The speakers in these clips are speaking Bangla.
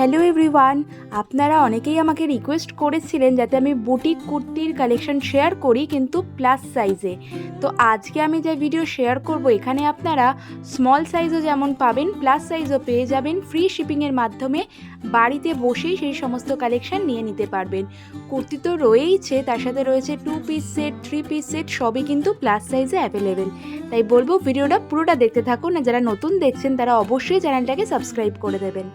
হ্যালো এভরিওয়ান আপনারা অনেকেই আমাকে রিকোয়েস্ট করেছিলেন যাতে আমি বুটিক কুর্তির কালেকশন শেয়ার করি, কিন্তু প্লাস সাইজে তো আজকে আমি যে ভিডিও শেয়ার করব, এখানে আপনারা স্মল সাইজও যেমন পাবেন প্লাস সাইজও পেয়ে যাবেন। ফ্রি শিপিংয়ের মাধ্যমে বাড়িতে বসেই সেই সমস্ত কালেকশন নিয়ে নিতে পারবেন। কুর্তি তো রয়েইছে, তার সাথে রয়েছে two piece set three piece set সবই কিন্তু প্লাস সাইজে অ্যাভেলেবেল তাই বলব ভিডিওটা পুরোটা দেখতে থাকুন, আর যারা নতুন দেখছেন, তারা অবশ্যই চ্যানেলটাকে সাবস্ক্রাইব করে দেবেন।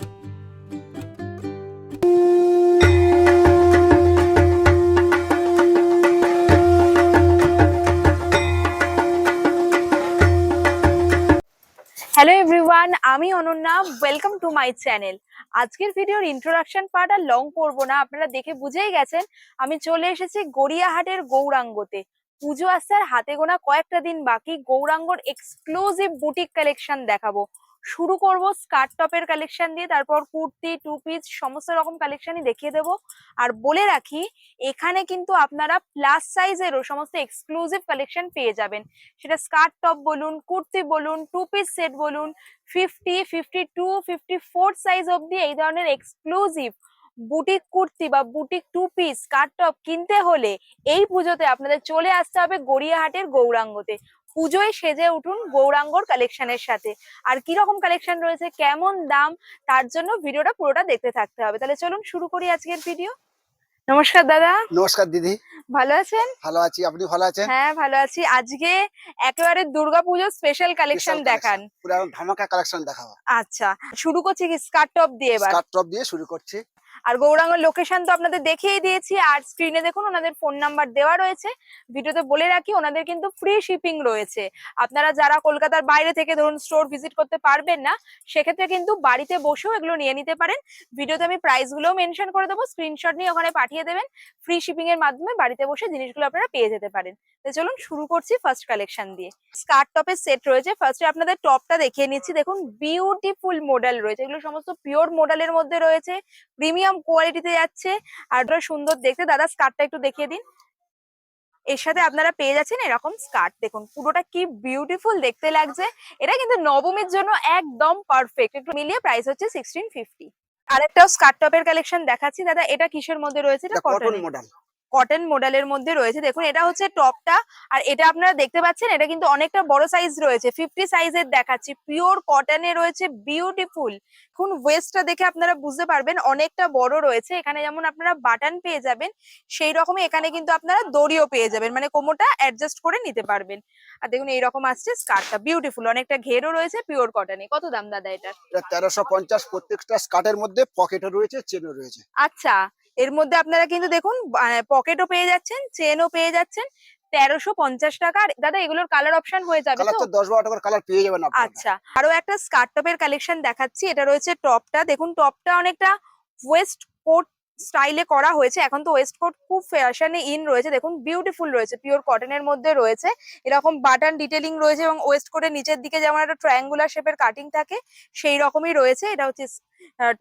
হ্যালো এভরিওয়ান আমি Ananya. Welcome to my channel আজকের ভিডিওর ইন্ট্রোডাকশন পার্ট আর লং করব না। আপনারা দেখে বুঝেই গেছেন, আমি চলে এসেছি গড়িয়াহাটের গৌরাঙ্গতে। পুজো আসার হাতে গোনা কয়েকটা দিন বাকি। গৌরাঙ্গর এক্সক্লুসিভ বুটিক কালেকশন দেখাবো। শুরু করব স্কার্ট টপের কালেকশন দিয়ে, তারপর কুর্তি টু পিস সমস্ত রকম কালেকশনই দেখিয়ে দেবো। আর বলে রাখি, এখানে কিন্তু আপনারা প্লাস সাইজেরও সমস্ত এক্সক্লুসিভ কালেকশন পেয়ে যাবেন। সেটা স্কার্ট টপ বলুন, কুর্তি বলুন টু পিস সেট বলুন fifty fifty two fifty four size অব্দি এই ধরনের এক্সক্লুসিভ বুটিক কুর্তি বা boutique two piece skirt top কিনতে হলে এই পুজোতে আপনাদের চলে আসতে হবে গড়িয়াহাটের গৌরাঙ্গতে। পুজোয় সেজে উঠুন গৌরাঙ্গর কালেকশনের সাথে। আর কি রকম কালেকশন রয়েছে কেমন দাম তার জন্য ভিডিওটা পুরোটা দেখতে থাকতে হবে। তাহলে চলুন শুরু করি আজকের ভিডিও নমস্কার দাদা। নমস্কার দিদি। ভালো আছেন? ভালো আছি আপনি ভালো আছেন? হ্যাঁ ভালো আছি। আজকে একেবারে দুর্গাপুজোর স্পেশাল কালেকশন দেখান। পুরো ধামাকা কালেকশন দেখাবো। আচ্ছা শুরু করছি কি স্কার্ট টপ দিয়ে এবার? স্কার্ট টপ দিয়ে শুরু করছি। আর গৌরাঙ্গর লোকেশন তো আপনাদের দেখিয়ে দিয়েছি, আর স্ক্রিনে দেখুন ওনাদের ফোন নাম্বার দেওয়া রয়েছে। ভিডিওতে বলে রাখি, ওনাদের কিন্তু ফ্রি শিপিং রয়েছে। আপনারা যারা কলকাতার বাইরে থেকে ধরুন স্টোর ভিজিট করতে পারবেন না, সেক্ষেত্রে কিন্তু বাড়িতে বসেও এগুলো নিয়ে নিতে পারেন। ভিডিওতে আমি প্রাইস গুলোও মেনশন করে দেবো স্ক্রিনশট নিয়ে ওখানে পাঠিয়ে দেবেন। ফ্রি শিপিং এর মাধ্যমে বাড়িতে বসে জিনিসগুলো আপনারা পেয়ে যেতে পারেন। চলুন শুরু করছি ফার্স্ট কালেকশন দিয়ে। স্কার্ট টপের সেট রয়েছে। ফার্স্টে আপনাদের টপটা দেখিয়ে নিচ্ছি। দেখুন বিউটিফুল মডেল রয়েছে। এগুলো সমস্ত পিওর মডেলের মধ্যে রয়েছে। প্রিমিয়াম কোয়ালিটিতে যাচ্ছে। আর সুন্দর দেখতে দাদা স্কার্টটা একটু দেখিয়ে দিন। এর সাথে আপনারা পেয়ে যাচ্ছেন এরকম স্কার্ট দেখুন পুরোটা কি বিউটিফুল দেখতে লাগছে। এটা কিন্তু নবমীর জন্য একদম পারফেক্ট একটু মিলিয়ে প্রাইস হচ্ছে সিক্সটিন ফিফটি আরেকটাও স্কার্ট টপের কালেকশন দেখাচ্ছি। দাদা এটা কিসের মধ্যে রয়েছে? এটা কটন মডেল কটন মডেলের মধ্যে রয়েছে। দেখুন এটা হচ্ছে টপটা আর এটা আপনারা দেখতে পাচ্ছেন এটা কিন্তু অনেকটা বড় সাইজ রয়েছে। ফিফটি সাইজের দেখাচ্ছি। পিওর কটনে রয়েছে বিউটিফুল এখন ওয়েস্টটা দেখে আপনারা বুঝতে পারবেন অনেকটা বড় রয়েছে। এখানে যেমন আপনারা বাটন পেয়ে যাবেন সেই রকমই এখানে কিন্তু আপনারা দড়িও পেয়ে যাবেন। মানে কোমোটা অ্যাডজাস্ট করে নিতে পারবেন। আর দেখুন এইরকম আসছে স্কার্টটা বিউটিফুল অনেকটা ঘেরও রয়েছে পিওর কটনে কত দাম দাদা এটা? তেরোশো পঞ্চাশ প্রত্যেকটা স্কার্টের মধ্যে পকেটও রয়েছে চেনও রয়েছে। আচ্ছা। এর মধ্যে আপনারা কিন্তু দেখুন পকেটও পেয়ে যাচ্ছেন চেনও পেয়ে যাচ্ছেন তেরোশো পঞ্চাশ টাকা। আর দাদা এগুলোর কালার অপশন হয়ে যাবে কালার তো? তো দশ বারো টাকার কালার পেয়ে যাবেন আচ্ছা আরও একটা স্কার্ট টপের কালেকশন দেখাচ্ছি। এটা রয়েছে টপটা দেখুন টপটা অনেকটা ওয়েস্ট কোট স্টাইলে করা হয়েছে। এখন তো ওয়েস্ট কোট খুব ফ্যাশনে ইন রয়েছে। দেখুন বিউটিফুল রয়েছে পিওর কটনের মধ্যে রয়েছে। এরকম বাটন ডিটেলিং রয়েছে এবং ওয়েস্ট কোটের নিচের দিকে যেমন একটা ট্রায়াঙ্গুলার শেপের কাটিং থাকে সেই রকমই রয়েছে। এটা হচ্ছে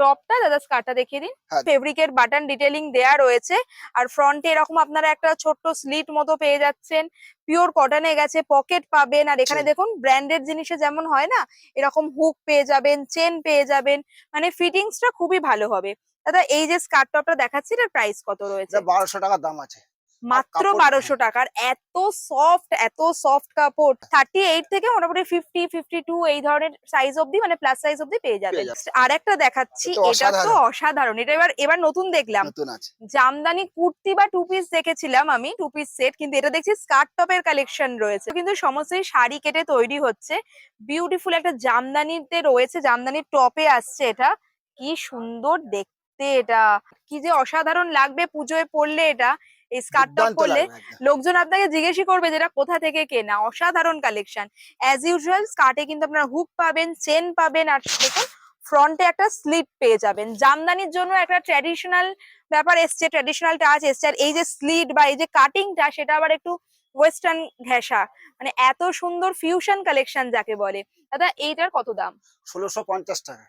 টপটা দাদা স্কার্টটা দেখিয়ে দিন। ফেব্রিকের বাটন ডিটেলিং দেয়া রয়েছে। আর ফ্রন্টে এরকম আপনারা একটা ছোট্ট স্লিট মতো পেয়ে যাচ্ছেন। পিওর কটনে গেছে পকেট পাবেন। আর এখানে দেখুন ব্র্যান্ডেড জিনিসে যেমন হয় না এরকম হুক পেয়ে যাবেন চেন পেয়ে যাবেন। মানে ফিটিংসটা খুবই ভালো হবে। দাদা এই যে স্কার্ট টপটা দেখাচ্ছি এটার প্রাইস কত রয়েছে? বারোশো টাকার দাম আছে। মাত্র বারোশো টাকার এত সফট এত সফট কাপড়। থার্টি এইট থেকে মোটামুটি ফিফটি ফিফটি টু এই ধরনের সাইজ অব্দি মানে প্লাস সাইজ অব্দি পেয়ে যাবেন। পেয়ে আর একটা দেখাচ্ছি এটা তো অসাধারণ। এটা এবার এবার নতুন দেখলাম। নতুন আছে। জামদানি কুর্তি বা টু পিস দেখেছিলাম আমি টু পিস সেট কিন্তু এটা দেখছি স্কার্ট টপের কালেকশন রয়েছে। কিন্তু সমস্তই শাড়ি কেটে তৈরি হচ্ছে। বিউটিফুল একটা জামদানিতে রয়েছে জামদানির টপে আসছে এটা। কি সুন্দর দেখতে। এটা কি যে অসাধারণ লাগবে পুজোয় পড়লে এটা এই স্কার্ট টপ দুর্দান্ত পরলে লোকজন আপনাকে জিজ্ঞেসই করবে যেটা কোথা থেকে কেনা? অসাধারণ কালেকশন অ্যাজ ইউজুয়াল স্কার্টে কিন্তু আপনারা হুক পাবেন চেন পাবেন আর দেখুন ফ্রন্টে একটা স্লিপ পেয়ে যাবেন। জামদানির জন্য একটা ট্র্যাডিশনাল ব্যাপার এসছে ট্র্যাডিশনাল টাচ এসছে। আর এই যে স্লিট বা এই যে কাটিংটা সেটা আবার একটু ওয়েস্টার্ন ঘেঁষা। মানে এত সুন্দর ফিউশন কালেকশন যাকে বলে। দাদা এইটার কত দাম? ষোলোশো পঞ্চাশ টাকা।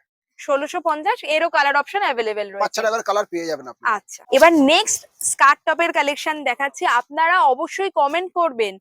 ষোলোশো পঞ্চাশ এরও কালার অপশন অ্যাভেলেবেল রয়েছে। টাকার কালার পেয়ে যাবেন আপনি। আচ্ছা এবার নেক্সট স্কার্ট টপের কালেকশন দেখাচ্ছি। আপনারা অবশ্যই কমেন্ট করবেন।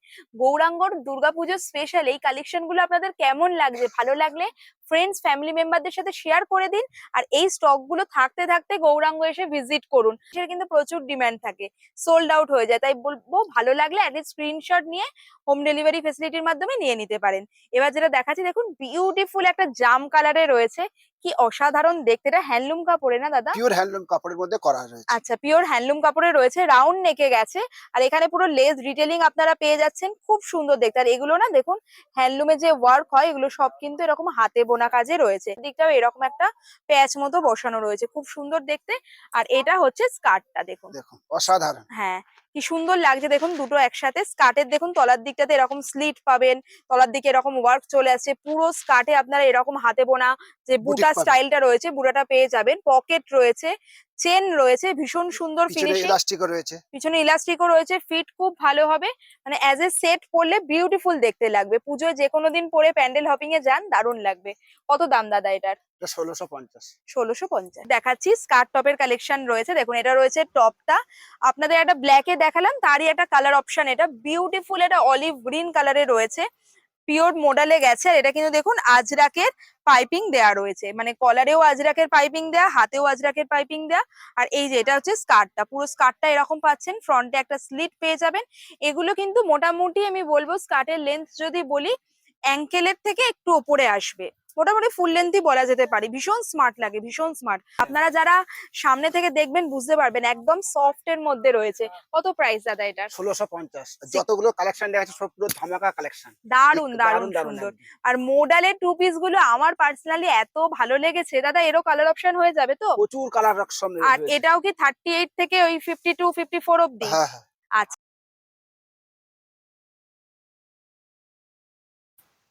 গৌরাঙ্গর দুর্গাপুজোর স্পেশাল এই কালেকশনগুলো আপনাদের কেমন লাগছে? ভালো লাগলে ফ্রেন্ডস ফ্যামিলি মেম্বারদের সাথে শেয়ার করে দিন আর এই স্টকগুলো থাকতে থাকতে গৌরাঙ্গ এসে ভিজিট করুন। সেটা কিন্তু প্রচুর ডিমান্ড থাকে সোল্ড আউট হয়ে যায়। তাই বলব ভালো লাগলে অ্যাটলিস্ট স্ক্রিনশট নিয়ে হোম ডেলিভারি ফেসিলিটির মাধ্যমে নিয়ে নিতে পারেন। এবার যেটা দেখাচ্ছি দেখুন বিউটিফুল একটা জাম কালারে রয়েছে। কি অসাধারণ দেখতে! এটা হ্যান্ডলুম কাপড়ে না দাদা? পিওর হ্যান্ডলুম কাপড়ের মধ্যে করা রয়েছে। আচ্ছা পিওর হ্যান্ডলুম কাপড়ে রয়েছে রাউন্ড নেকে গেছে। আর এখানে পুরো লেস ডিটেলিং আপনারা পেয়ে যাচ্ছেন। খুব সুন্দর দেখতে! আর এগুলো না দেখুন হ্যান্ডলুমে যে ওয়ার্ক হয় এগুলো সব কিন্তু এরকম হাতে বোনা কাজে রয়েছে। দিকটাও এরকম একটা প্যাচ মতো বসানো রয়েছে খুব সুন্দর দেখতে। আর এটা হচ্ছে স্কার্টটা দেখুন। দেখুন অসাধারণ। হ্যাঁ কি সুন্দর লাগছে দেখুন দুটো একসাথে। স্কার্টের দেখুন তলার দিকটাতে এরকম স্লিট পাবেন তলার দিকে এরকম ওয়ার্ক চলে আসছে। পুরো স্কার্টে আপনারা এরকম হাতে বোনা যে বুটা। স্টাইলটা রয়েছে বুটাটা পেয়ে যাবেন। পকেট রয়েছে চেন রয়েছে ভীষণ সুন্দর পিছনে ফিনিশিং ইলাস্টিকও রয়েছে। পিছনে ইলাস্টিকও রয়েছে ফিট খুব ভালো হবে। মানে অ্যাজ এ সেট পরলে বিউটিফুল দেখতে লাগবে। পুজোয় যে কোনো দিন পরে প্যান্ডেল হপিং এ যান দারুণ লাগবে। কত দাম দাদা এটার? এটা ষোলোশো পঞ্চাশ। ষোলোশো পঞ্চাশ। দেখাচ্ছি স্কার্ট টপের কালেকশন রয়েছে। দেখুন এটা রয়েছে টপটা আপনাদের একটা ব্ল্যাক ব্ল্যাকে দেখালাম, তারই একটা কালার অপশন এটা। বিউটিফুল এটা অলিভ গ্রিন কালারে রয়েছে। পিওর মোডালে গেছে আর এটা কিন্তু দেখুন আজরাকের পাইপিং দেয়া রয়েছে। মানে কলারেও আজরাকের পাইপিং দেয়া, হাতেও আজরাকের পাইপিং দেয়া। আর এই যে এটা হচ্ছে স্কার্টটা পুরো স্কার্টটা এরকম পাচ্ছেন। ফ্রন্টে একটা স্লিট পেয়ে যাবেন। এগুলো কিন্তু মোটামুটি আমি বলব স্কার্টের লেন্থ যদি বলি অ্যাঙ্কেলের থেকে একটু ওপরে আসবে। মোটামুটি ফুল লেন্থই বলা যেতে পারে। ভীষণ স্মার্ট লাগে ভীষণ স্মার্ট আপনারা যারা সামনে থেকে দেখবেন বুঝতে পারবেন একদম সফট এর মধ্যে রয়েছে। কত প্রাইস দাদা এটার? ষোলোশো পঞ্চাশ। যতগুলো কালেকশন দেখাচ্ছে সব পুরো ধামাকা কালেকশন দারুণ দারুণ সুন্দর। আর মোডালের টু পিসগুলো আমার পার্সোনালি এত ভালো লেগেছে। দাদা এরও কালার অপশন হয়ে যাবে তো? প্রচুর কালার অপশন আর এটাও কি থার্টি এইট থেকে ওই ফিফটি টু ফিফটি ফোর অব্দি হ্যাঁ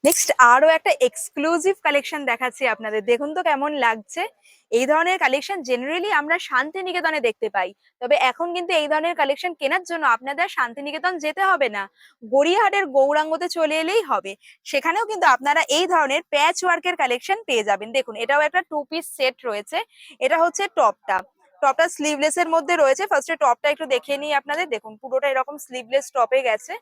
নেক্সট আরও একটা এক্সক্লুসিভ কালেকশন দেখাচ্ছি আপনাদের। দেখুন তো কেমন লাগছে। এই ধরনের কালেকশন জেনারেলি আমরা শান্তিনিকেতনে দেখতে পাই। তবে এখন কিন্তু এই ধরনের কালেকশন কেনার জন্য আপনাদের শান্তিনিকেতন যেতে হবে না। গড়িয়াহাটের গৌরাঙ্গতে চলে এলেই হবে। সেখানেও কিন্তু আপনারা এই ধরনের প্যাচ ওয়ার্কের কালেকশন পেয়ে যাবেন। দেখুন, এটাও একটা টু পিস সেট রয়েছে। এটা হচ্ছে টপটা টপটা স্লিভলেস এর মধ্যে রয়েছে। ফার্স্টে টপটা একটু দেখে নিই আপনাদের। দেখুন, পুরোটা এরকম স্লিভলেস টপে গেছে।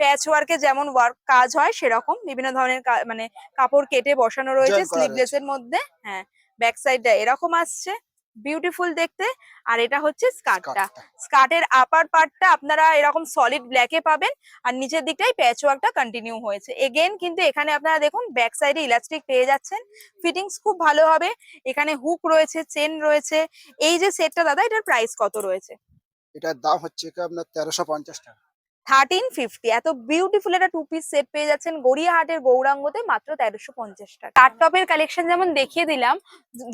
প্যাচ ওয়ার্কে যেমন ওয়ার্ক কাজ হয় সেরকম বিভিন্ন ধরনের মানে কাপড় কেটে বসানো রয়েছে স্লিভলেস এর মধ্যে হ্যাঁ ব্যাক সাইডটা এরকম আসছে বিউটিফুল দেখতে আর এটা হচ্ছে স্কার্টটা স্কার্টের আপার পার্টটা আপনারা এরকম সলিড ব্ল্যাকে পাবেন আর নিচের দিকটাই প্যাচ ওয়ার্কটা কন্টিনিউ হয়েছে। এগেন কিন্তু এখানে আপনারা দেখুন ব্যাক সাইডে ইলাস্টিক পেয়ে যাচ্ছেন ফিটিংস খুব ভালো হবে এখানে হুক রয়েছে চেন রয়েছে এই যে সেটটা দাদা এটার প্রাইস কত রয়েছে? এটার দাম হচ্ছে আপনার তেরোশো পঞ্চাশ টাকা। থার্টিন ফিফটি এত বিউটিফুল একটা টু পিস সেট পেয়ে যাচ্ছেন গড়িয়াহাটের গৌরাঙ্গতে মাত্র তেরোশো পঞ্চাশ টাকা। স্কার্ট টপের কালেকশন যেমন দেখিয়ে দিলাম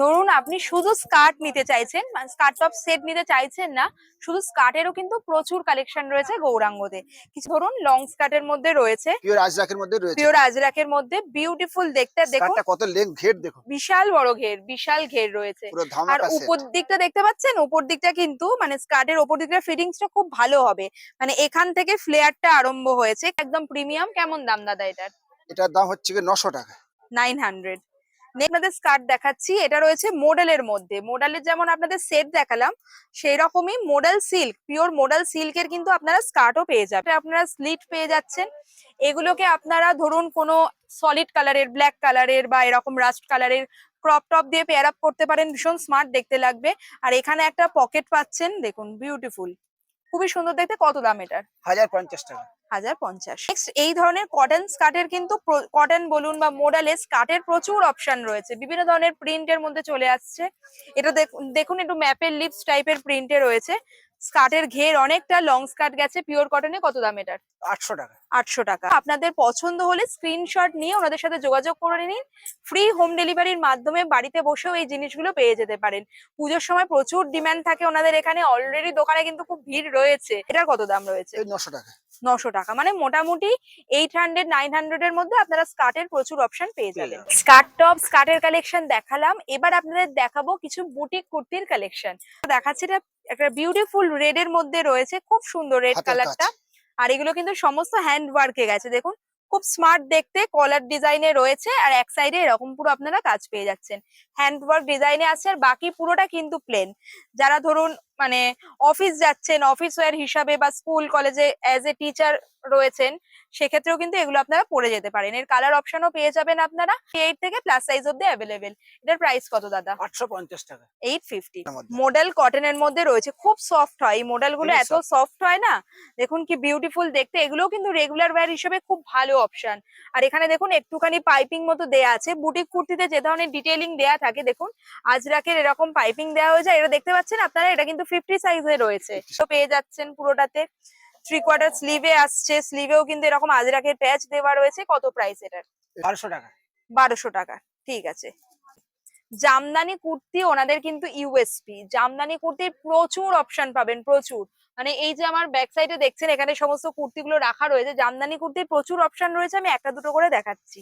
ধরুন আপনি শুধু স্কার্ট নিতে চাইছেন স্কার্ট টপ সেট নিতে চাইছেন না শুধু স্কার্টেরও কিন্তু প্রচুর কালেকশন রয়েছে গৌরাঙ্গতে। কিছু ধরুন লং স্কার্টের মধ্যে রয়েছে পিওর আজরাকের মধ্যে রয়েছে। পিওর আজরাকের মধ্যে বিউটিফুল দেখতে দেখুন। কত লেন্থ ঘের দেখুন। বিশাল বড় ঘের বিশাল ঘের রয়েছে। আর উপর দিকটা দেখতে পাচ্ছেন? উপর দিকটা কিন্তু মানে স্কার্টের উপর দিকটা ফিটিংসটা খুব ভালো হবে। মানে এখান থেকে ফ্লেয়ারটা আরম্ভ হয়েছে। একদম প্রিমিয়াম কেমন দাম দাদা এটার? এটার দাম হচ্ছে নশো টাকা। নাইন হান্ড্রেড আপনাদের স্কার্ট দেখাচ্ছি। এটা রয়েছে মডেলের মধ্যে। মডেলের যেমন আপনাদের সেট দেখালাম সেই রকমই মডেল সিল্ক পিওর মডেল সিল্কের কিন্তু আপনারা স্কার্টও পেয়ে যাবেন। আপনারা স্লিট পেয়ে যাচ্ছেন। এগুলোকে আপনারা ধরুন কোনো সলিড কালারের ব্ল্যাক কালারের বা এরকম রাস্ট কালারের ক্রপ টপ দিয়ে পেয়ার আপ করতে পারেন। ভীষণ স্মার্ট দেখতে লাগবে। আর এখানে একটা পকেট পাচ্ছেন। দেখুন বিউটিফুল খুবই সুন্দর দেখতে। কত দাম এটার? হাজার পঞ্চাশ টাকা। হাজার পঞ্চাশ। নেক্সট এই ধরনের কটন স্কার্টের কিন্তু কটন বলুন বা মোডালে স্কার্টের প্রচুর অপশন রয়েছে। বিভিন্ন ধরনের প্রিন্টের মধ্যে চলে আসছে। এটা দেখুন দেখুন একটু ম্যাপের লিপস টাইপের প্রিন্টে রয়েছে। স্কার্টের ঘের অনেকটা লং স্কার্ট গেছে পিওর কটনে কত দাম এটার? আটশো টাকা। আটশো টাকা। আপনাদের পছন্দ হলে স্ক্রিনশট নিয়ে ওনাদের সাথে যোগাযোগ করে নিন। ফ্রি হোম ডেলিভারির মাধ্যমে বাড়িতে বসেও এই জিনিসগুলো পেয়ে যেতে পারেন। পুজোর সময় প্রচুর ডিমান্ড থাকে ওনাদের এখানে। অলরেডি দোকানে কিন্তু খুব ভিড় রয়েছে। এটার কত দাম রয়েছে? নশো টাকা। নশো টাকা। মানে মোটামুটি এইট হান্ড্রেড নাইন হান্ড্রেড এর মধ্যে আপনারা স্কার্টের প্রচুর অপশন পেয়ে যাবেন। স্কার্ট টপ স্কার্টের কালেকশন দেখালাম। এবার আপনাদের দেখাবো কিছু বুটিক কুর্তির কালেকশন দেখাচ্ছি এটা একটা বিউটিফুল রেড এর মধ্যে রয়েছে খুব সুন্দর রেড কালারটা আর এগুলো কিন্তু সমস্ত হ্যান্ড ওয়ার্কে গেছে দেখুন। খুব স্মার্ট দেখতে কলার ডিজাইনে রয়েছে আর এক সাইডে এরকম পুরো আপনারা কাজ পেয়ে যাচ্ছেন। হ্যান্ড ওয়ার্ক ডিজাইনে আছে আর বাকি পুরোটা কিন্তু প্লেন যারা ধরুন মানে অফিস যাচ্ছেন অফিস ওয়্যার হিসাবে বা স্কুল কলেজে অ্যাজ এ টিচার রয়েছেন সেক্ষেত্রেও কিন্তু এগুলো আপনারা পরে যেতে পারেন। এর কালার অপশনও পেয়ে যাবেন আপনারা। এইট থেকে প্লাস সাইজ অব্দি অ্যাভেলেবেল এটার প্রাইস কত দাদা? আটশো পঞ্চাশ টাকা। Eight fifty. মডেল কটনের মধ্যে রয়েছে। খুব সফট হয়। এই মডেলগুলো এত সফট হয় না? দেখুন কি বিউটিফুল দেখতে। এগুলোও কিন্তু রেগুলার ওয়্যার হিসেবে খুব ভালো অপশন আর এখানে দেখুন একটুখানি পাইপিং মতো দেয়া আছে। বুটিক কুর্তিতে যে ধরনের ডিটেলিং দেয়া থাকে দেখুন আজরাকের এরকম পাইপিং দেওয়া হয়েছে এটা দেখতে পাচ্ছেন আপনারা? এটা কিন্তু ফিফটি সাইজে রয়েছে। তো পেয়ে যাচ্ছেন পুরোটাতে। থ্রি কোয়ার্টার স্লিভে আসছে। স্লিভেও কিন্তু এরকম আজরাকের প্যাচ দেওয়া রয়েছে। কত প্রাইস এটার? বারোশো টাকা। বারোশো টাকা ঠিক আছে। জামদানি কুর্তি ওনাদের কিন্তু ইউএসপি জামদানি কুর্তির প্রচুর অপশন পাবেন প্রচুর। মানে এই যে আমার ব্যাক সাইডে দেখছেন এখানে সমস্ত কুর্তিগুলো রাখা রয়েছে। জামদানি কুর্তির প্রচুর অপশন রয়েছে আমি একটা দুটো করে দেখাচ্ছি।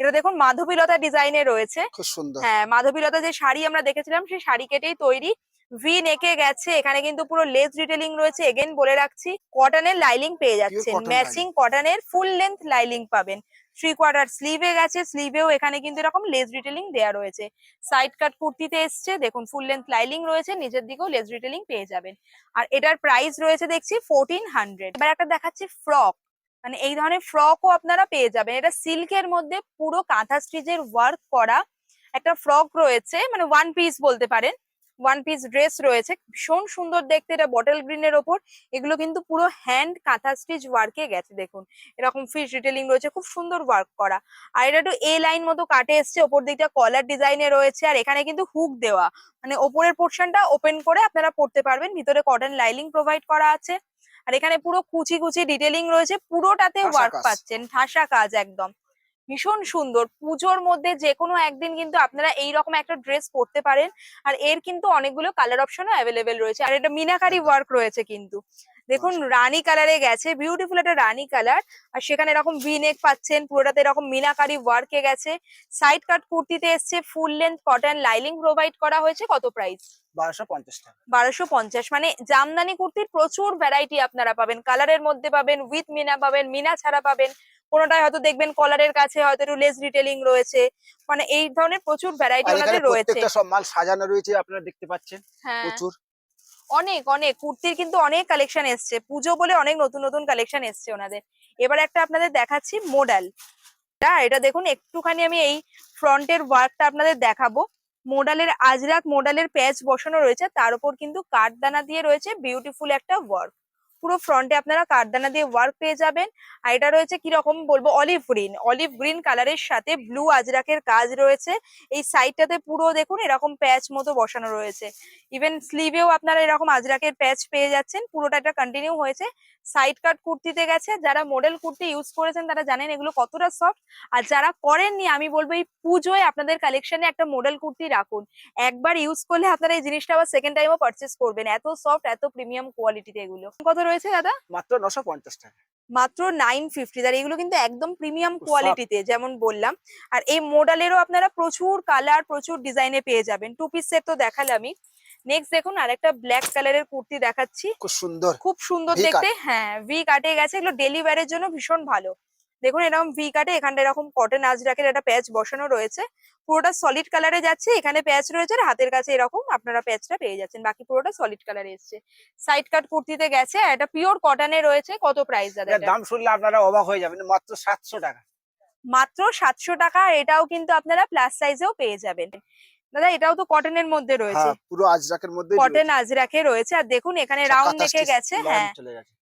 এটা দেখুন মাধবীলতা ডিজাইনে রয়েছে। খুব সুন্দর। হ্যাঁ মাধবীলতা যে শাড়ি আমরা দেখেছিলাম সেই শাড়ি কেটেই তৈরি। ভি নেকে গেছে এখানে কিন্তু পুরো লেস ডিটেলিং রয়েছে। এগেন বলে রাখছি কটনের লাইলিং পেয়ে যাচ্ছেন। ম্যাচিং কটনের ফুল লেন্থ লাইলিং পাবেন। থ্রি কোয়ার্টার স্লিভে গেছে স্লিভেও এখানে কিন্তু এরকম লেস ডিটেলিং দেয়া রয়েছে। সাইড কাট কুর্তিতে এসছে দেখুন ফুল লেন্থ লাইলিং রয়েছে নিচের দিকেও লেস ডিটেলিং পেয়ে যাবেন। আর এটার প্রাইস রয়েছে দেখছি ফোরটিন হান্ড্রেড এবার একটা দেখাচ্ছি ফ্রক মানে এই ধরনের ফ্রকও আপনারা পেয়ে যাবেন। এটা সিল্কের মধ্যে পুরো কাঁথা স্টিচের ওয়ার্ক করা একটা ফ্রক রয়েছে মানে ওয়ান পিস বলতে পারেন। ওয়ান পিস ড্রেস রয়েছে। ভীষণ সুন্দর দেখতে এটা বটল গ্রিনের ওপর। এগুলো কিন্তু পুরো হ্যান্ড কাঁথা স্টিচ ওয়ার্কে গেছে দেখুন। এরকম ফিশ ডিটেলিং রয়েছে খুব সুন্দর ওয়ার্ক করা। আর এটা একটু এ লাইন মতো কাটে এসছে ওপর দিকটা কলার ডিজাইনে রয়েছে আর এখানে কিন্তু হুক দেওয়া। মানে ওপরের পোর্শনটা ওপেন করে আপনারা পড়তে পারবেন ভিতরে কটন লাইলিং প্রোভাইড করা আছে। আর এখানে পুরো কুচি কুচি ডিটেলিং রয়েছে পুরোটাতে ওয়ার্ক পাচ্ছেন ঠাসা কাজ একদম। ভীষণ সুন্দর। পুজোর মধ্যে যে কোনো একদিন কিন্তু আপনারা এই রকম একটা ড্রেস পরতে পারেন। আর এর কিন্তু অনেকগুলো কালার অপশনও অ্যাভেলেবেল রয়েছে। আর এটা মিনাকারি ওয়ার্ক রয়েছে কিন্তু। দেখুন রানী কালারে গেছে বিউটিফুল একটা রানী কালার আর সেখানে এরকম ভি নেক পাচ্ছেন পুরোটাতে এরকম মিনাকারি ওয়ার্কে গেছে। সাইড কাট কুর্তিতে এসছে full length cotton lining provide করা হয়েছে। কত প্রাইস বারোশো পঞ্চাশ বারোশো পঞ্চাশ। মানে জামদানি কুর্তির প্রচুর ভ্যারাইটি আপনারা পাবেন। কালারের মধ্যে পাবেন উইথ মিনা পাবেন মিনা ছাড়া পাবেন। কোনোটায় হয়তো দেখবেন কলারের কাছে হয়তো একটু লেস ডিটেলিং রয়েছে। মানে এই ধরনের প্রচুর ভ্যারাইটি ওনাদের রয়েছে। প্রত্যেকটা সব মাল সাজানো রয়েছে আপনারা দেখতে পাচ্ছেন হ্যাঁ। প্রচুর। অনেক অনেক। কুর্তির কিন্তু অনেক কালেকশন এসছে। পুজো বলে অনেক নতুন নতুন কালেকশন এসছে ওনাদের। এবার একটা আপনাদের দেখাচ্ছি মোডাল এটা দেখুন একটুখানি আমি এই ফ্রন্টের ওয়ার্কটা আপনাদের দেখাবো। মোডালের আজরাক মোডালের প্যাচ বসানো রয়েছে। তার উপর কিন্তু কাঠদানা দিয়ে রয়েছে বিউটিফুল একটা ওয়ার্ক পুরো ফ্রন্টে আপনারা কারদানা দিয়ে ওয়ার্ক পেয়ে যাবেন। আর এটা রয়েছে কীরকম বলব? অলিভ গ্রিন অলিভ গ্রিন কালারের সাথে ব্লু আজরাকের কাজ রয়েছে। এই সাইডটাতে পুরো দেখুন এরকম প্যাচ মতো বসানো রয়েছে। ইভেন স্লিভেও আপনারা এরকম আজরাকের প্যাচ পেয়ে যাচ্ছেন। পুরোটা এটা কন্টিনিউ হয়েছে। সাইড কাট কুর্তিতে গেছে। যারা মডেল কুর্তি ইউজ করেছেন তারা জানেন এগুলো কতটা সফট আর যারা করেননি, আমি বলব এই পুজোয় আপনাদের কালেকশনে একটা মডেল কুর্তি রাখুন। একবার ইউজ করলে আপনারা এই জিনিসটা আবার সেকেন্ড টাইমও পারচেস করবেন। এত সফট এত প্রিমিয়াম কোয়ালিটিতে এগুলো। কত রয়েছে দাদা? মাত্র নশো পঞ্চাশ টাকা। মাত্র নাইন ফিফটি আর এগুলো কিন্তু একদম প্রিমিয়াম কোয়ালিটিতে যেমন বললাম। আর এই মডেলেরও আপনারা প্রচুর কালার প্রচুর ডিজাইনে পেয়ে যাবেন। টু পিস সেট তো দেখালামই নেক্সট দেখুন আরেকটা ব্ল্যাক কালারের কুর্তি দেখাচ্ছি। খুব সুন্দর। খুব সুন্দর দেখতে। হ্যাঁ ভি কাটে গেছে। এগুলো ডেলিভারের জন্য ভীষণ ভালো। দেখুন এরকম ভি কাটে এখানটা এরকম কটন আজরাকের একটা প্যাচ বসানো রয়েছে। পুরোটা সলিড কালারে যাচ্ছে এখানে প্যাচ রয়েছে আর হাতের কাছে এরকম আপনারা প্যাচটা পেয়ে যাচ্ছেন। বাকি পুরোটা সলিড কালারে এসছে। সাইড কাট কুর্তিতে গেছে আর এটা পিওর কটনে রয়েছে। কত প্রাইস দাদা? দাম শুনলে আপনারা অবাক হয়ে যাবেন। মাত্র সাতশো টাকা। মাত্র সাতশো টাকা এটাও কিন্তু আপনারা প্লাস সাইজেও পেয়ে যাবেন। দাদা এটাও তো কটনের মধ্যে রয়েছে। হ্যাঁ পুরো আজরাকের মধ্যে কটন আজরাকে রয়েছে। আর দেখুন এখানে রাউন্ড দেখে গেছে হ্যাঁ।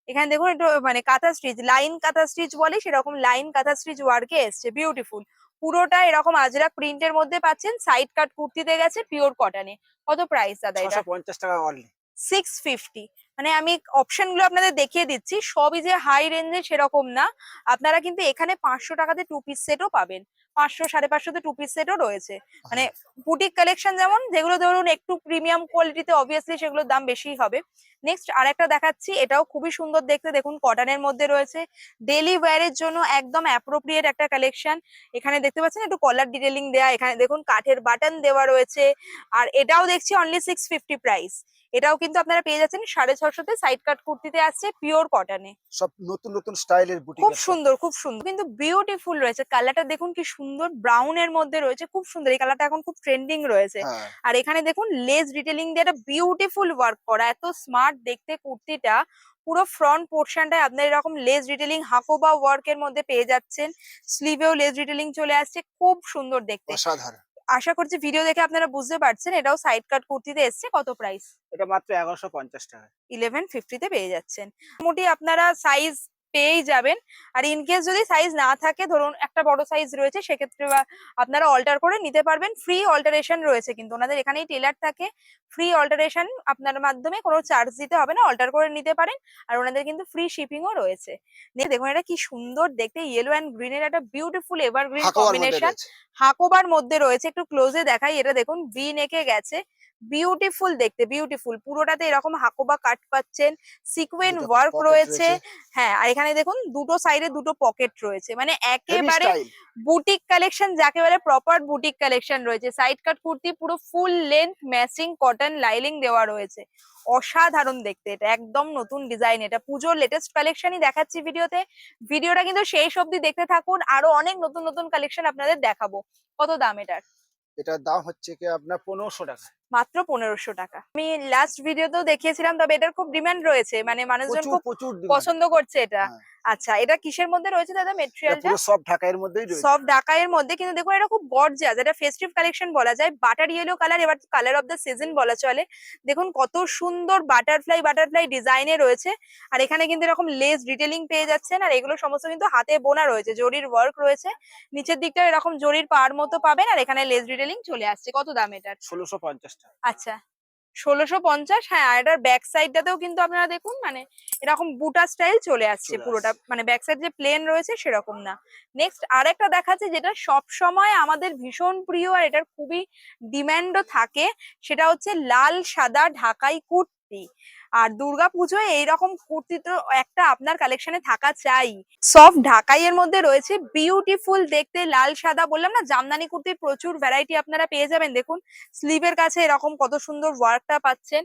এখানে দেখুন একটু মানে কাঁথা স্টিচ লাইন কাঁথা স্টিচ বলে সেরকম লাইন কাঁথা স্টিচ ওয়ার্কে এসছে। বিউটিফুল পুরোটা এরকম আজরাক প্রিন্টের মধ্যে পাচ্ছেন সাইড কাট কুর্তিতে গেছে পিওর কটনে কত প্রাইস দাদা এটা? পঞ্চাশ টাকা অনলি সিক্স ফিফটি মানে আমি অপশনগুলো আপনাদের দেখিয়ে দিচ্ছি। সবই যে হাই রেঞ্জে সেরকম না। আপনারা কিন্তু এখানে পাঁচশো টাকাতে টু পিস সেটও পাবেন। পাঁচশো সাড়ে পাঁচশোতে টু পিস সেটও রয়েছে। মানে বুটিক কালেকশন যেমন যেগুলো ধরুন একটু প্রিমিয়াম কোয়ালিটিতে অবভিয়াসলি সেগুলোর দাম বেশি হবে। নেক্সট আরেকটা দেখাচ্ছি এটাও খুবই সুন্দর দেখতে। দেখুন কটনের মধ্যে রয়েছে। ডেলি ওয়্যারের জন্য একদম অ্যাপ্রোপ্রিয়েট একটা কালেকশন এখানে দেখতে পাচ্ছেন একটু কলার ডিটেলিং দেওয়া এখানে দেখুন কাঠের বাটন দেওয়া রয়েছে। আর এটাও দেখছি অনলি সিক্স ফিফটি প্রাইস এটাও কিন্তু আপনারা পেয়ে যাচ্ছেন সাড়ে ছশোতে সাইড কাট কুর্তিতে আসছে পিওর কটনে সব নতুন নতুন স্টাইলের খুব সুন্দর খুব সুন্দর। কিন্তু বিউটিফুল রয়েছে। কালারটা দেখুন কি সুন্দর ব্রাউন এর মধ্যে রয়েছে খুব সুন্দর। এই কালারটা এখন খুব ট্রেন্ডিং রয়েছে। হ্যাঁ। আর এখানে দেখুন লেস ডিটেলিং দিয়ে একটা বিউটিফুল ওয়ার্ক করা। এত স্মার্ট দেখতে কুর্তিটা। পুরো ফ্রন্ট পোর্শনটায় আপনার এরকম লেস ডিটেলিং হাকোবা ওয়ার্ক এর মধ্যে পেয়ে যাচ্ছেন। স্লিভেও লেস ডিটেলিং চলে আসছে। খুব সুন্দর দেখতে। অসাধারণ। আশা করছি ভিডিও দেখে আপনারা বুঝতে পারছেন এটাও সাইড কাট কুর্তিতে এসছে। কত প্রাইস এটা মাত্র এগারোশো পঞ্চাশ টাকা। ইলেভেন ফিফটিতে পেয়ে যাচ্ছেন। মোটামুটি আপনারা সাইজ পেয়েই যাবেন। আর ইন কেস যদি সাইজ না থাকে ধরুন একটা বড় সাইজ রয়েছে সেক্ষেত্রে আপনারা অল্টার করে নিতে পারবেন। ফ্রি অল্টারেশন রয়েছে কিন্তু ওনাদের এখানেই টেলার থাকে। ফ্রি অল্টারেশন আপনার মাধ্যমে কোনো চার্জ দিতে হবে না অল্টার করে নিতে পারেন। আর ওনাদের কিন্তু ফ্রি শিপিংও রয়েছে। দেখুন এটা কি সুন্দর দেখতে। ইয়েলো অ্যান্ড গ্রিনের একটা বিউটিফুল এভারগ্রিন কম্বিনেশন হাকোবার মধ্যে রয়েছে। একটু ক্লোজে দেখাই। এটা দেখুন ভি নেকে গেছে। বিউটিফুল দেখতে বিউটিফুল পুরোটাতে এরকম হাকোবা কাট পাচ্ছেন সিকুয়েন ওয়ার্ক রয়েছে। হ্যাঁ আর এখানে দেখুন দুটো সাইডে দুটো পকেট রয়েছে। মানে একেবারে বুটিক কালেকশন যাকে বলে প্রপার বুটিক কালেকশন রয়েছে। সাইড কাট কুর্তি পুরো full length matching cotton lining দেওয়া রয়েছে। অসাধারণ দেখতে। এটা একদম নতুন ডিজাইন এটা পুজোর লেটেস্ট কালেকশনই দেখাচ্ছি ভিডিওতে। ভিডিওটা কিন্তু শেষ অবধি দেখতে থাকুন। আরও অনেক নতুন নতুন কালেকশন আপনাদের দেখাবো। কত দাম এটার? এটার দাম হচ্ছে কি আপনার পনেরোশো টাকা। মাত্র পনেরোশো টাকা। আমি লাস্ট ভিডিওতেও দেখিয়েছিলাম তবে এটার খুব ডিমান্ড রয়েছে। মানে মানুষজন খুব পছন্দ করছে এটা। হ্যাঁ। আচ্ছা এটা কিসের মধ্যে রয়েছে দাদা? এটা মেটেরিয়ালটা সব ঢাকাইয়ের মধ্যেই রয়েছে। সব ঢাকাইয়ের মধ্যে। কিন্তু দেখুন এটা খুব গর্জিয়াস এটা ফেস্টিভ কালেকশন বলা যায়। বাটার ইয়েলো কালার এবার কালার অফ দ্য সিজন বলা চলে। দেখুন কত সুন্দর বাটারফ্লাই বাটারফ্লাই ডিজাইনে রয়েছে। আর এখানে কিন্তু এরকম লেস ডিটেলিং পেয়ে যাচ্ছেন। আর এগুলো সমস্ত কিন্তু হাতে বোনা রয়েছে। জরির ওয়ার্ক রয়েছে। নিচের দিকটা এরকম জরির পার মতো পাবেন। আর এখানে লেস ডিটেলিং চলে আসছে। কত দাম এটার? ষোলোশো পঞ্চাশ আচ্ছা। ষোলোশো পঞ্চাশ হ্যাঁ আর এটার ব্যাক সাইডটাতেও কিন্তু আপনারা দেখুন মানে এরকম বুটা স্টাইল চলে আসছে পুরোটা মানে ব্যাক সাইড যে প্লেন রয়েছে সেরকম না। নেক্সট আরেকটা দেখাচ্ছে যেটা সব সময় আমাদের ভীষণ প্রিয় আর এটার খুবই ডিম্যান্ডও থাকে সেটা হচ্ছে লাল সাদা ঢাকাই কুর্তি আর দুর্গা পুজোয় এইরকম কুর্তি তো একটা আপনার কালেকশনে থাকা চাই। সফট ঢাকাইয়ের মধ্যে রয়েছে বিউটিফুল দেখতে লাল সাদা বললাম না জামদানি কুর্তির প্রচুর ভ্যারাইটি আপনারা পেয়ে যাবেন। দেখুন স্লিভের কাছে এরকম কত সুন্দর ওয়ার্কটা পাচ্ছেন।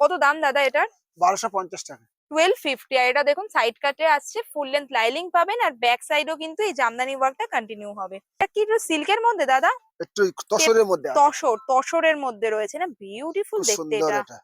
কত দাম দাদা এটার? বারোশো পঞ্চাশ টাকা। টুয়েলভ ফিফটি আর এটা দেখুন সাইড কাটে আসছে ফুল লেন্থ লাইলিং পাবেন আর ব্যাক সাইডও কিন্তু এই জামদানি ওয়ার্কটা কন্টিনিউ হবে। এটা কি সিল্কের মধ্যে দাদা? একটু তসরের মধ্যে তসর তসরের মধ্যে রয়েছে না? বিউটিফুল দেখতে এটা।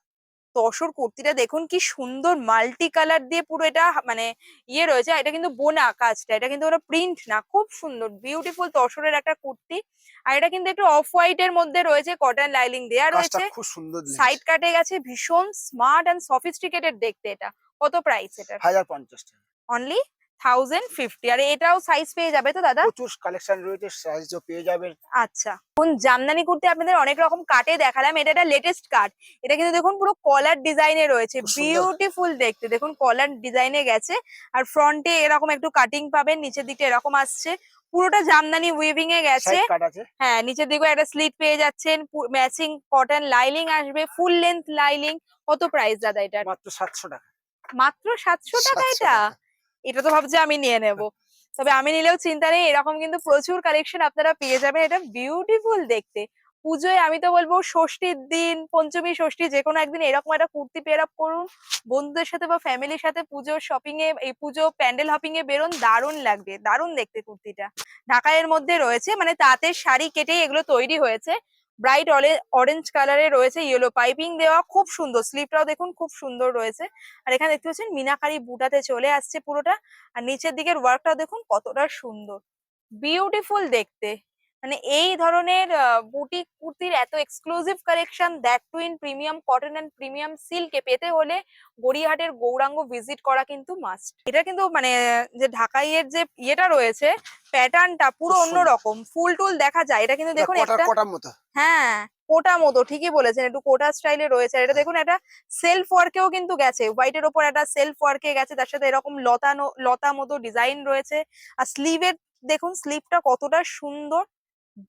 তসর কুর্তিটা দেখুন কি সুন্দর মাল্টি কালার দিয়ে পুরো এটা মানে ইয়ে রয়েছে। এটা কিন্তু বোনা কাজটা এটা কিন্তু ওরা প্রিন্ট না খুব সুন্দর বিউটিফুল তসরের একটা কুর্তি। আর এটা কিন্তু একটু অফ হোয়াইট এর মধ্যে রয়েছে কটন লাইলিং দেওয়া রয়েছে। খুব সুন্দর সাইড কাটে গেছে ভীষণ স্মার্ট অ্যান্ড সফিস্টিকেটেড দেখতে এটা। কত প্রাইস এটা হাজার পঞ্চাশ টাকা। অনলি থাউজেন্ড ফিফটি আর এটাও সাইজ পেয়ে যাবে তো দাদা? প্রচুর কালেকশন রয়েছে সাইজও পেয়ে যাবেন আচ্ছা কোন জামদানি কুর্তি আপনাদের অনেক রকম কাটে দেখালাম। এটা একটা লেটেস্ট কাট এটা কিন্তু দেখুন পুরো কলার ডিজাইনে রয়েছে। বিউটিফুল দেখতে। দেখুন কলার ডিজাইনে গেছে। আর ফ্রন্টে এরকম একটু কাটিং পাবেন নিচের দিকটা এরকম আসছে। পুরোটা জামদানি উইভিং এ গেছে। হ্যাঁ নিচের দিকেও একটা স্লিট পেয়ে যাচ্ছেন। ম্যাচিং কটন লাইলিং আসবে ফুল লেন্থ লাইলিং কত প্রাইস দাদা এটা মাত্র সাতশো টাকা। মাত্র সাতশো টাকা এটা। এটা তো ভাবছি আমি নিয়ে নেব। তবে আমি নিলেও চিন্তা নেই, এরকম কিন্তু প্রচুর কালেকশন আপনারা পেয়ে যাবেন। এটা বিউটিফুল দেখতে। পুজোয় আমি তো বলব ষষ্ঠীর দিন, পঞ্চমী, ষষ্ঠী, যে কোনো একদিন এরকম একটা কুর্তি পেয়ার আপ করুন। বন্ধুদের সাথে বা ফ্যামিলির সাথে পুজো শপিং এ, এই পুজো প্যান্ডেল হপিং এ বেরোন, দারুণ লাগবে। দারুণ দেখতে কুর্তিটা। ঢাকাইয়ের মধ্যে রয়েছে মানে তাঁতের শাড়ি কেটেই এগুলো তৈরি হয়েছে। ব্রাইট অরেঞ্জ কালারে রয়েছে ইয়েলো পাইপিং দেওয়া, খুব সুন্দর। স্লিপটাও দেখুন, খুব সুন্দর রয়েছে। আর এখানে দেখতে পাচ্ছেন, মিনাকারি বুটাতে চলে আসছে পুরোটা। আর নিচের দিকের ওয়ার্কটা দেখুন কতটা সুন্দর। বিউটিফুল দেখতে। মানে এই ধরনের বুটিক কুর্তির এত exclusive collection that too in premium cotton and premium সিল্কে পেতে হলে গড়িয়াহাটের গৌরাঙ্গ ভিজিট করা কিন্তু মাস্ট এটা কিন্তু মানে যে ঢাকাইয়ের যে ইয়েটা রয়েছে প্যাটার্নটা পুরো। অন্যরকম। ফুল টুল দেখা যায়। এটা কিন্তু দেখুন একটা কটার মতো। হ্যাঁ কোটা মতো। ঠিকই বলেছেন একটু কোটা স্টাইলে রয়েছে। এটা দেখুন একটা সেলফ ওয়ার্কেও কিন্তু গেছে। হোয়াইটের ওপর একটা সেলফ ওয়ার্কে গেছে। তার সাথে এরকম লতানো লতা মতো ডিজাইন রয়েছে। আর স্লিভের দেখুন স্লিভটা কতটা সুন্দর।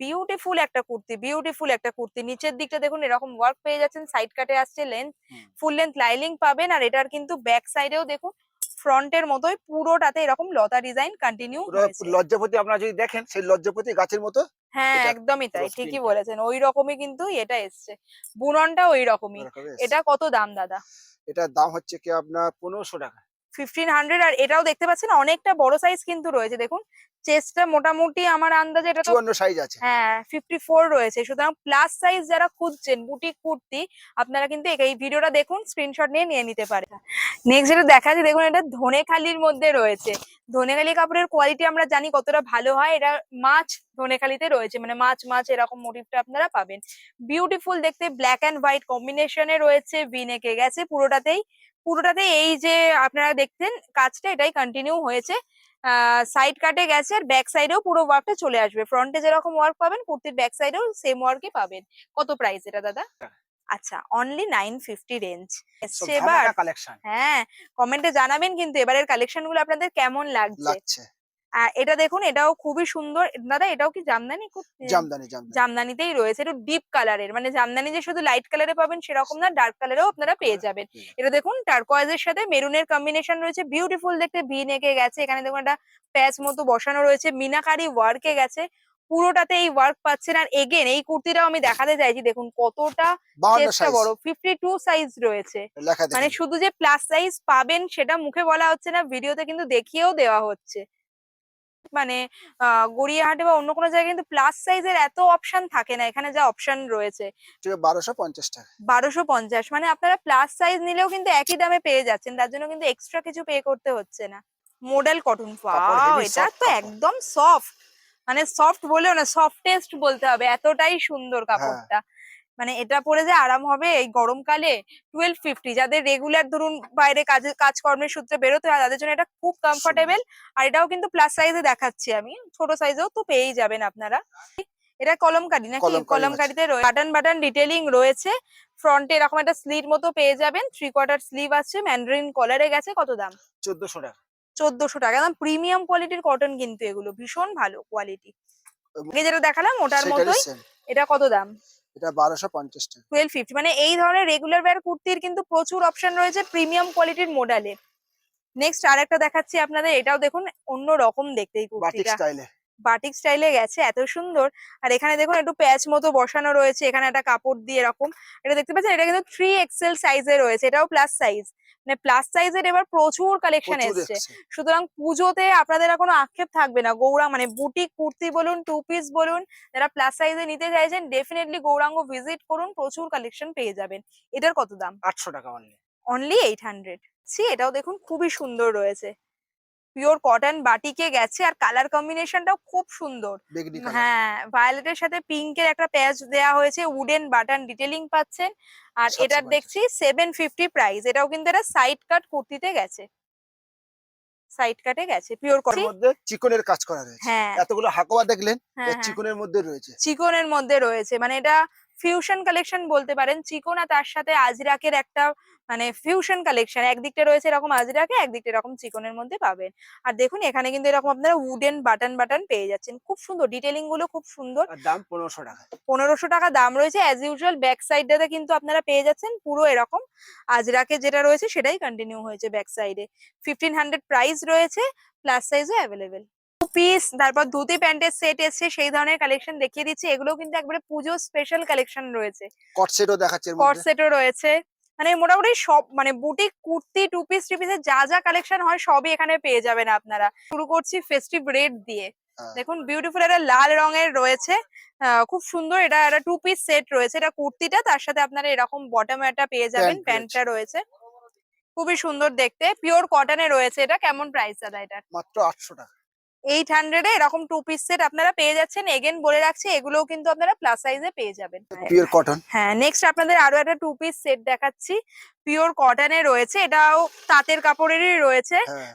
বিউটিফুল একটা কুর্তি বিউটিফুল একটা কুর্তি। নিচের দিকটা দেখুন এরকম ওয়ার্ক পেয়ে যাচ্ছেন সাইড কাটে আসছে লেন্থ ফুল লেন্থ লাইলিং পাবেন আর এটার কিন্তু ব্যাক সাইডেও দেখুন ফ্রন্টের মতোই পুরোটাতে এরকম লতা ডিজাইন কন্টিনিউ লজ্জাপতি আপনারা যদি দেখেন সেই লজ্জাপতি গাছের মতো হ্যাঁ একদমই তাই ঠিকই বলেছেন ওই রকমই কিন্তু এটা এসছে। বুননটা ওই রকমই এটা কত দাম দাদা? এটার দাম হচ্ছে কি আপনার পনেরোশো টাকা। ফিফটিন হান্ড্রেড আর এটাও দেখতে পাচ্ছেন অনেকটা বড় সাইজ কিন্তু রয়েছে। দেখুন চেস্টটা মোটামুটি আমার আন্দাজে এটা তো সাইজ আছে। হ্যাঁ ফিফটি ফোর রয়েছে। সুতরাং প্লাস সাইজ যারা খুঁজছেন বুটিক কুর্তি আপনারা কিন্তু এই ভিডিওটা দেখুন স্ক্রিনশট নিয়ে নিয়ে নিতে পারেন। নেক্সট যেটা দেখা যাচ্ছে দেখুন এটা ধনেখালির মধ্যে রয়েছে। ধনেখালি কাপড়ের কোয়ালিটি আমরা জানি কতটা ভালো হয়। এটা মাছ ধনেখালিতে রয়েছে মানে মাছ মাছ এরকম মোটিভটা আপনারা পাবেন। বিউটিফুল দেখতে ব্ল্যাক অ্যান্ড হোয়াইট কম্বিনেশনে রয়েছে ভিনেকে গেছে পুরোটাতেই পুরোটাতে এই যে আপনারা দেখছেন কাজটা এটাই কন্টিনিউ হয়েছে। সাইড কাটে গেছে আর ব্যাক সাইডেও পুরো ওয়ার্কটা চলে আসবে। ফ্রন্টে যেরকম ওয়ার্ক পাবেন কুর্তির ব্যাক সাইডেও সেম ওয়ার্কই পাবেন। কত প্রাইস এটা দাদা? আচ্ছা অনলি নাইন ফিফটি রেঞ্জ এসছে এবার কালেকশন হ্যাঁ কমেন্টে জানাবেন কিন্তু এবারের কালেকশনগুলো আপনাদের কেমন লাগছে। এটা দেখুন এটাও খুবই সুন্দর। দাদা এটাও কি জামদানি কুর্তি জামদানি জামদানি। জামদানিতেই রয়েছে। একটু ডিপ কালারের মানে জামদানি যে শুধু লাইট কালারে পাবেন সেরকম না ডার্ক কালারেও আপনারা পেয়ে যাবেন। এটা দেখুন টার্কোয়াজের সাথে মেরুনের কম্বিনেশন রয়েছে। বিউটিফুল দেখতে ভি নেকে গেছে। এখানে দেখুন একটা প্যাচ মতো বসানো রয়েছে। মিনাকারি ওয়ার্কে গেছে। পুরোটাতে এই ওয়ার্ক পাচ্ছেন। আর এগেন এই কুর্তিটাও আমি দেখাতে চাইছি। দেখুন কতটা চেষ্টা বড়। ফিফটি টু সাইজ রয়েছে মানে শুধু যে প্লাস সাইজ পাবেন সেটা মুখে বলা হচ্ছে না ভিডিওতে কিন্তু দেখিয়েও দেওয়া হচ্ছে। মানে গড়িয়াহাটে বা অন্য কোনো জায়গায় কিন্তু প্লাস সাইজের এত অপশন থাকে না এখানে যা অপশন রয়েছে। বারোশো পঞ্চাশ টাকা। বারোশো পঞ্চাশ মানে আপনারা প্লাস সাইজ নিলেও কিন্তু একই দামে পেয়ে যাচ্ছেন তার জন্য কিন্তু এক্সট্রা কিছু পে করতে হচ্ছে না। মডেল কটন পাও এটা তো একদম সফট মানে সফট বলেও না সফটেস্ট বলতে হবে এতটাই সুন্দর হ্যাঁ। কাপড়টা। মানে এটা পরে যে আরাম হবে এই গরমকালে টুয়েলভ ফিফটি যাদের রেগুলার ধরুন বাইরে কাজে কাজকর্মের সূত্রে বেরোতে হয় তাদের জন্য এটা খুব কমফোর্টেবল আর এটাও কিন্তু প্লাস সাইজে দেখাচ্ছি আমি। ছোট সাইজেও তো পেয়েই যাবেন আপনারা। এটা কলমকারি নাকি। কলমকারিতে বাটন বাটন ডিটেলিং রয়েছে। ফ্রন্টে এরকম একটা স্লিট মতো পেয়ে যাবেন। থ্রি কোয়ার্টার স্লিভ আছে ম্যান্ডারিন কলারে গেছে। কত দাম? চোদ্দশো টাকা। চোদ্দশো টাকা। একদম প্রিমিয়াম কোয়ালিটির কটন কিন্তু এগুলো। ভীষণ ভালো কোয়ালিটি আগে যেটা দেখালাম ওটার মতোই। এটা কত দাম? এটা টাকা। মানে এই ধরনের রেগুলার ওয়্যার কুর্তির কিন্তু প্রচুর অপশন রয়েছে প্রিমিয়াম কোয়ালিটির মডেলে নেক্সট আরেকটা দেখাচ্ছি আপনাদের এটাও দেখুন অন্য রকম দেখতে এই বাটিক স্টাইলে বাটিক স্টাইলে গেছে এত সুন্দর। আর এখানে দেখুন একটু প্যাচ মতো বসানো রয়েছে এখানে একটা কাপড় দিয়ে এরকম। এটা দেখতে পাচ্ছেন? এটা কিন্তু থ্রি এক্সেল সাইজে রয়েছে এটাও প্লাস সাইজ মানে প্লাস সাইজের এবার প্রচুর কালেকশন এসছে। সুতরাং পুজোতে আপনাদের আর কোনো আক্ষেপ থাকবে না। গৌরাং মানে বুটিক কুর্তি বলুন টু পিস বলুন যারা প্লাস সাইজে নিতে চাইছেন ডেফিনেটলি গৌরাঙ্গ ভিজিট করুন প্রচুর কালেকশন পেয়ে যাবেন। এটার কত দাম? আটশো টাকা only only eight hundred see এটাও দেখুন খুবই সুন্দর রয়েছে। পিওর কটন বাটিকে গেছে আর কালার কম্বিনেশনটাও খুব সুন্দর। হ্যাঁ ভায়োলেটের সাথে পিঙ্কের একটা প্যাচ দেওয়া হয়েছে উডেন বাটন ডিটেলিং পাচ্ছেন। আর সাতশো এটার দেখছি সেভেন ফিফটি প্রাইস এটাও কিন্তু এটা সাইড কাট কুর্তিতে গেছে। সাইড কাটে গেছে পিওর তার মধ্যে চিকনের কাজ করা রয়েছে। হ্যাঁ। এতগুলো হাকোয়া দেখলেন হ্যাঁ হ্যাঁ। চিকনের মধ্যে রয়েছে। চিকনের মধ্যে রয়েছে মানে এটা ফিউশন কালেকশন বলতে পারেন চিকন আর তার সাথে আজরাকের একটা মানে ফিউশন কালেকশন একদিকটা রয়েছে এরকম আজরাকে একদিকটা এরকম চিকনের মধ্যে পাবেন। আর দেখুন এখানে কিন্তু এরকম আপনারা উডেন বাটন বাটন পেয়ে যাচ্ছেন। খুব সুন্দর ডিটেলিংগুলো খুব সুন্দর। দাম পনেরোশো টাকা। পনেরোশো টাকা দাম রয়েছে অ্যাজ ইউজুয়াল ব্যাক সাইডটাতে কিন্তু আপনারা পেয়ে যাচ্ছেন পুরো এরকম আজরাকে যেটা রয়েছে সেটাই কন্টিনিউ হয়েছে ব্যাক সাইডে ফিফটিন হান্ড্রেড প্রাইস রয়েছে প্লাস সাইজও অ্যাভেলেবেল পিস তারপর ধুতি প্যান্টের সেট এসছে সেই ধরনের কালেকশন দেখিয়ে দিচ্ছি। এগুলো কিন্তু একবারে পুজো স্পেশাল কালেকশন রয়েছে। কট সেটও দেখাচ্ছে এর কট সেটও রয়েছে। মানে মোটামুটি সব মানে boutique kurti two piece three পিসের যা যা কালেকশন হয় সবই এখানে পেয়ে যাবেন আপনারা। শুরু করছি ফেস্টিভ রেড দিয়ে। হ্যাঁ। দেখুন বিউটিফুল একটা লাল রঙের রয়েছে। খুব সুন্দর এটা একটা টু পিস সেট রয়েছে। এটা কুর্তিটা তার সাথে আপনারা এরকম বটম একটা পেয়ে যাবেন প্যান্টটা রয়েছে। খুবই সুন্দর দেখতে। পিওর কটনে রয়েছে এটা। কেমন প্রাইস দাদা এটা? মাত্র আটশো টাকা। এইট হান্ড্রেডে এরকম টু পিস সেট আপনারা পেয়ে যাচ্ছেন। এগেন বলে রাখছি এগুলোও কিন্তু আপনারা প্লাস সাইজে পেয়ে যাবেন। পিওর কটন হ্যাঁ নেক্সট আপনাদের আরও একটা টু পিস সেট দেখাচ্ছি। পিওর কটনে রয়েছে এটাও তাঁতের কাপড়েরই রয়েছে। হ্যাঁ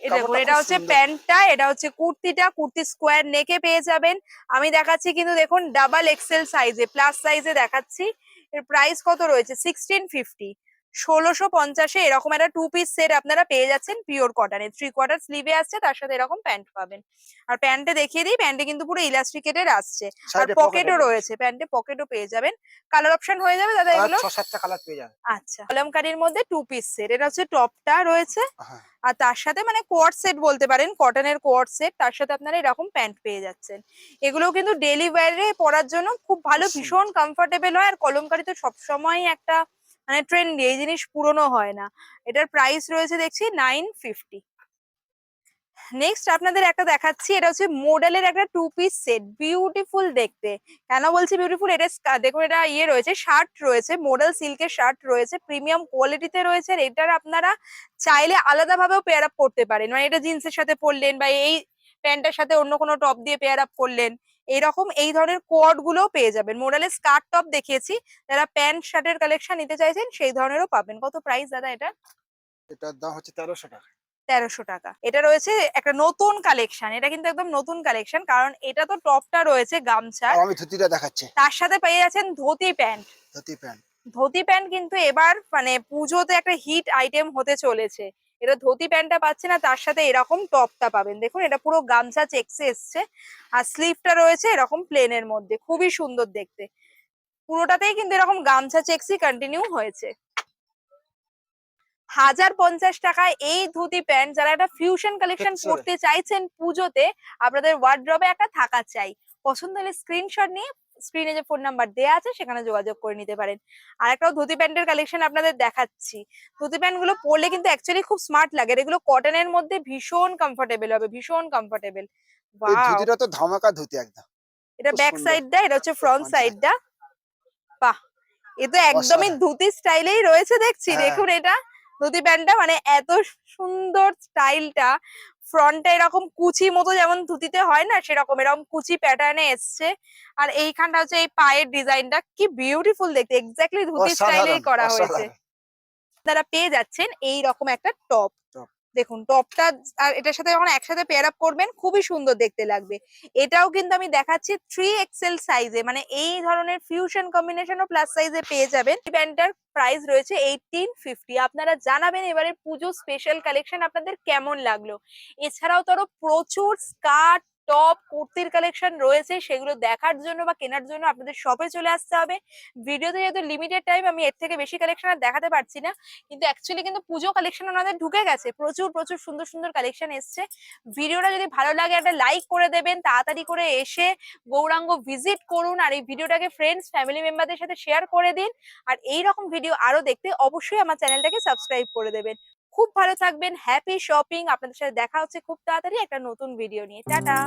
দেখুন এটা হচ্ছে প্যান্টটা এটা হচ্ছে কুর্তিটা কুর্তি স্কোয়ার নেকে পেয়ে যাবেন। আমি দেখাচ্ছি কিন্তু দেখুন ডাবল এক্সেল সাইজে প্লাস সাইজে দেখাচ্ছি। এর প্রাইস কত রয়েছে? সিক্সটিন ফিফটি ষোলোশো পঞ্চাশে এরকম একটা টু পিস সেট আপনারা পেয়ে যাচ্ছেন পিওর কটনে থ্রি কোয়ার্টার স্লিভে আসছে তার সাথে এরকম প্যান্ট পাবেন। আর প্যান্টে দেখিয়ে দিই প্যান্টে কিন্তু পুরো ইলাস্ট্রিকেটেড আসছে। আর পকেটও রয়েছে প্যান্টে পকেটও পেয়ে যাবেন। কালার অপশন হয়ে যাবে দাদা এগুলো? ছ সাতটা কালার পেয়ে যাবে আচ্ছা কলমকারির মধ্যে টু পিস সেট এটা হচ্ছে টপটা রয়েছে। হ্যাঁ। আর তার সাথে মানে কোয়ার্ড সেট বলতে পারেন কটনের কোয়ার্ড সেট তার সাথে আপনারা এরকম প্যান্ট পেয়ে যাচ্ছেন। এগুলো কিন্তু ডেলি ওয়্যারে পরার জন্য খুব ভালো ভীষণ কমফোর্টেবল হয়। আর কলমকারি তো সবসময় একটা মানে ট্রেন্ডি এই জিনিস পুরনো হয় না। এটার প্রাইস রয়েছে দেখছি নাইন ফিফটি নেক্সট আপনাদের একটা দেখাচ্ছি, এটা হচ্ছে মোডেলের একটা টু পিস সেট বিউটিফুল দেখতে। কেন বলছি বিউটিফুল এটা দেখুন এটা ইয়ে রয়েছে শার্ট রয়েছে মডেল সিল্কের শার্ট রয়েছে প্রিমিয়াম কোয়ালিটিতে রয়েছে, আর এটার আপনারা চাইলে আলাদাভাবেও পেয়ার আপ করতে পারেন। মানে এটা জিন্সের সাথে পরলেন বা এই প্যান্টের সাথে অন্য কোনো টপ দিয়ে পেয়ার আপ করলেন। এইরকম এই ধরনের কোয়াডগুলো পেয়ে যাবেন। মোডালের স্কার্ট টপ দেখিয়েছি যারা প্যান্ট শার্টের কালেকশন নিতে চাইছেন সেই ধরনেরও পাবেন। কত প্রাইস দাদা এটা? এটার দাম হচ্ছে তেরোশো টাকা। তেরোশো টাকা। এটা রয়েছে একটা নতুন কালেকশন এটা কিন্তু একদম নতুন কালেকশন কারণ এটা তো টপটা রয়েছে গামছার আর আমি ধুতিটা দেখাচ্ছি। তার সাথে পেয়ে যাচ্ছেন dhoti pant dhoti pant dhoti pant কিন্তু এবার মানে পুজোতে একটা হিট আইটেম হতে চলেছে। এটা ধুতি প্যান্টটা পাচ্ছে না তার সাথে এরকম টপটা পাবেন। দেখুন এটা পুরো গামছা চেকসে এসছে। আর স্লিভটা রয়েছে এরকম প্লেনের মধ্যে। খুবই সুন্দর দেখতে। পুরোটাতেই কিন্তু এরকম গামছা চেকসই কন্টিনিউ হয়েছে। হাজার পঞ্চাশ টাকায় এই ধুতি প্যান্ট যারা একটা ফিউশন কালেকশন করতে চাইছেন পুজোতে আপনাদের ওয়ার্ড্রবে একটা থাকা চাই। পছন্দ হলে স্ক্রিনশট নিয়ে স্ক্রিনে যে ফোন নাম্বার দেওয়া আছে সেখানে যোগাযোগ করে নিতে পারেন। আর একটাও ধুতি প্যান্টের কালেকশন আপনাদের দেখাচ্ছি। ধুতি প্যান্টগুলো পরলে কিন্তু অ্যাকচুয়ালি খুব স্মার্ট লাগে। এগুলো কটনের মধ্যে ভীষণ কমফোর্টেবল হবে ভীষণ কমফোর্টেবল এই ধুতিটা তো ধামাকা ধুতি একদম। এটা ব্যাক। সাইডটা এটা হচ্ছে ফ্রন্ট। সাইডটা বাহ! এ তো একদমই ধুতি স্টাইলেই রয়েছে দেখছি। হ্যাঁ। দেখুন এটা ধুতি প্যান্টটা মানে এত সুন্দর স্টাইলটা ফ্রন্টটা এরকম কুচি মতো যেমন ধুতিতে হয় না সেরকম এরকম কুচি প্যাটার্নে এসছে। আর এইখানটা হচ্ছে এই পায়ের ডিজাইনটা কি বিউটিফুল দেখতে। এক্স্যাক্টলি ধুতি স্টাইলেই করা হয়েছে। তারা আপনারা পেয়ে যাচ্ছেন এই রকম একটা টপ। দেখুন, টপটা আর এটার সাথে যখন একসাথে পেয়ার আপ করবেন, খুবই সুন্দর দেখতে লাগবে। এটাও কিন্তু আমি দেখাচ্ছি থ্রি এক্সেল সাইজে মানে এই ধরনের ফিউশন কম্বিনেশন ও প্লাস সাইজে পেয়ে যাবেন। প্যান্টটার প্রাইস রয়েছে এইটিন ফিফটি আপনারা জানাবেন এবারে পুজো স্পেশাল কালেকশন আপনাদের কেমন লাগল। এছাড়াও তো প্রচুর স্কার্ট টপ কুর্তির কালেকশন রয়েছে, সেগুলো দেখার জন্য বা কেনার জন্য আপনাদের শপে চলে আসতে হবে। ভিডিওতে যেহেতু লিমিটেড টাইম আমি এর থেকে বেশি কালেকশন আর দেখাতে পারছি না। কিন্তু অ্যাকচুয়ালি কিন্তু পুজো কালেকশন ওনাদের ঢুকে গেছে। প্রচুর প্রচুর সুন্দর সুন্দর কালেকশন এসছে। ভিডিওটা যদি ভালো লাগে, একটা লাইক করে দেবেন, তাড়াতাড়ি করে এসে গৌরাঙ্গ ভিজিট করুন আর এই ভিডিওটাকে ফ্রেন্ডস ফ্যামিলি মেম্বারদের সাথে শেয়ার করে দিন। আর এই রকম ভিডিও আরও দেখতে অবশ্যই আমার চ্যানেলটাকে সাবস্ক্রাইব করে দেবেন। খুব ভালো থাকবেন হ্যাপি শপিং আপনাদের সাথে দেখা হচ্ছে খুব তাড়াতাড়ি একটা নতুন ভিডিও নিয়ে। টাটা!